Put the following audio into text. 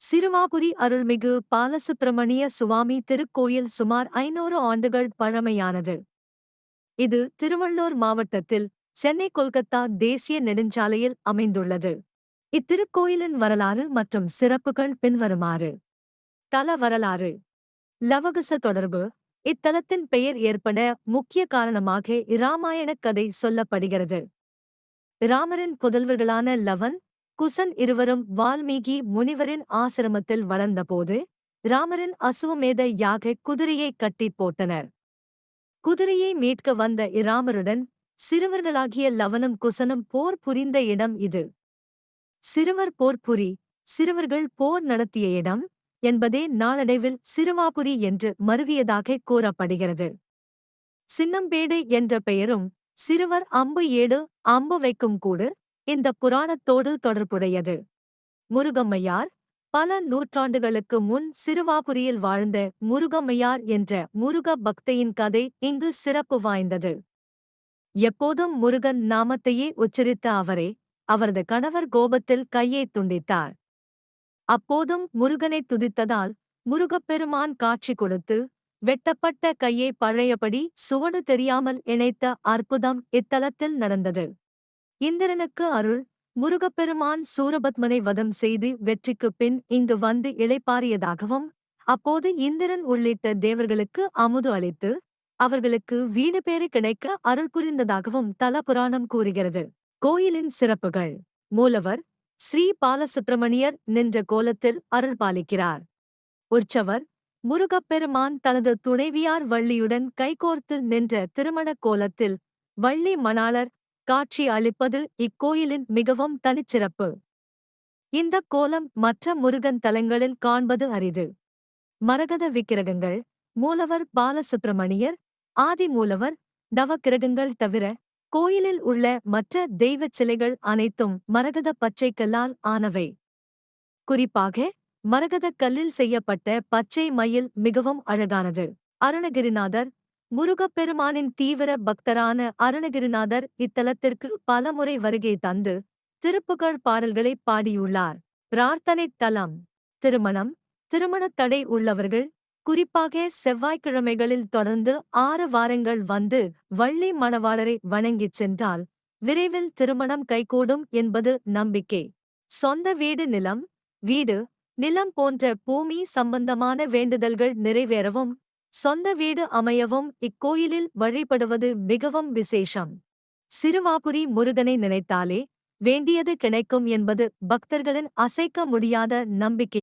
சிறுவாபுரி அருள்மிகு பாலசுப்பிரமணிய சுவாமி திருக்கோயில் சுமார் ஐநூறு ஆண்டுகள் பழமையானது. இது திருவள்ளூர் மாவட்டத்தில் சென்னை கொல்கத்தா தேசிய நெடுஞ்சாலையில் அமைந்துள்ளது. இத்திருக்கோயிலின் வரலாறு மற்றும் சிறப்புகள் பின்வருமாறு. தல வரலாறு. லவகுச தொடர்பு. இத்தலத்தின் பெயர் ஏற்பட முக்கிய காரணமாக இராமாயணக் கதை சொல்லப்படுகிறது. ராமரின் புதல்வர்களான லவன் குசன் இருவரும் வால்மீகி முனிவரின் ஆசிரமத்தில் வளர்ந்தபோது ராமரின் அசுவமேத யாக குதிரையை கட்டிப் போட்டனர். குதிரையை மீட்க வந்த இராமருடன் சிறுவர்களாகிய லவனும் குசனும் போர் புரிந்த இடம் இது. சிறுவர் போர் புரி சிறுவர்கள் போர் நடத்திய இடம் என்பதே நாளடைவில் சிறுவாபுரி என்று மருவியதாக கூறப்படுகிறது. சின்னம்பேடு என்ற பெயரும் சிறுவர் அம்பு ஏடு அம்பு வைக்கும் கூடு இந்த புராணத்தோடு தொடர்புடையது. முருகம்மையார் பல நூற்றாண்டுகளுக்கு முன் சிறுவாபுரியில் வாழ்ந்த முருகம்மையார் என்ற முருக பக்தையின் கதை இங்கு சிறப்பு வாய்ந்தது. எப்போதும் முருகன் நாமத்தையே உச்சரித்த அவரே அவரது கணவர் கோபத்தில் கையை துண்டித்தார். அப்போதும் முருகனை துதித்ததால் முருகப்பெருமான் காட்சி கொடுத்து வெட்டப்பட்ட கையை பழையபடி சுவடு தெரியாமல் இணைத்த அற்புதம் இத்தலத்தில் நடந்தது. இந்திரனுக்கு அருள். முருகப்பெருமான் சூரபத்மனை வதம் செய்து வெற்றிக்குப் பின் இங்கு வந்து இளைப்பாறியதாகவும் அப்போது இந்திரன் உள்ளிட்ட தேவர்களுக்கு அமுது அளித்து அவர்களுக்கு வீடு பேறு கிடைக்க அருள் புரிந்ததாகவும் தல புராணம் கூறுகிறது. கோயிலின் சிறப்புகள். மூலவர் ஸ்ரீ பாலசுப்பிரமணியர் நின்ற கோலத்தில் அருள் பாலிக்கிறார். உற்சவர் முருகப்பெருமான் தனது துணைவியார் வள்ளியுடன் கைகோர்த்து நின்ற திருமணக் கோலத்தில் வள்ளி மணாளர் காட்சி அளிப்பது இக்கோயிலின் மிகவும் தனிச்சிறப்பு. இந்த கோலம் மற்ற முருகன் தலங்களில் காண்பது அரிது. மரகத விக்கிரகங்கள் மூலவர் பாலசுப்பிரமணியர் ஆதி மூலவர் நவக்கிரகங்கள் தவிர கோயிலில் உள்ள மற்ற தெய்வச் சிலைகள் அனைத்தும் மரகத பச்சை கல்லால் ஆனவை. குறிப்பாக மரகதக் கல்லில் செய்யப்பட்ட பச்சை மயில் மிகவும் அழகானது. அருணகிரிநாதர் முருகப்பெருமானின் தீவிர பக்தரான அருணகிரிநாதர் இத்தலத்திற்கு பலமுறை வருகை தந்து திருப்புகழ் பாடல்களை பாடியுள்ளார். பிரார்த்தனைத் தலம். திருமணம். திருமணத் தடை உள்ளவர்கள் குறிப்பாக செவ்வாய்க்கிழமைகளில் தொடர்ந்து ஆறு வாரங்கள் வந்து வள்ளி மணவாளரை வணங்கிச் சென்றால் விரைவில் திருமணம் கைகூடும் என்பது நம்பிக்கை. சொந்த வீடு நிலம். வீடு. நிலம் போன்ற பூமி சம்பந்தமான வேண்டுதல்கள் நிறைவேறவும் சொந்த வீடு அமையவும் இக்கோயிலில் வழிபடுவது மிகவும் விசேஷம். சிறுவாபுரி முருகனை நினைத்தாலே வேண்டியது கிடைக்கும் என்பது பக்தர்களின் அசைக்க முடியாத நம்பிக்கை.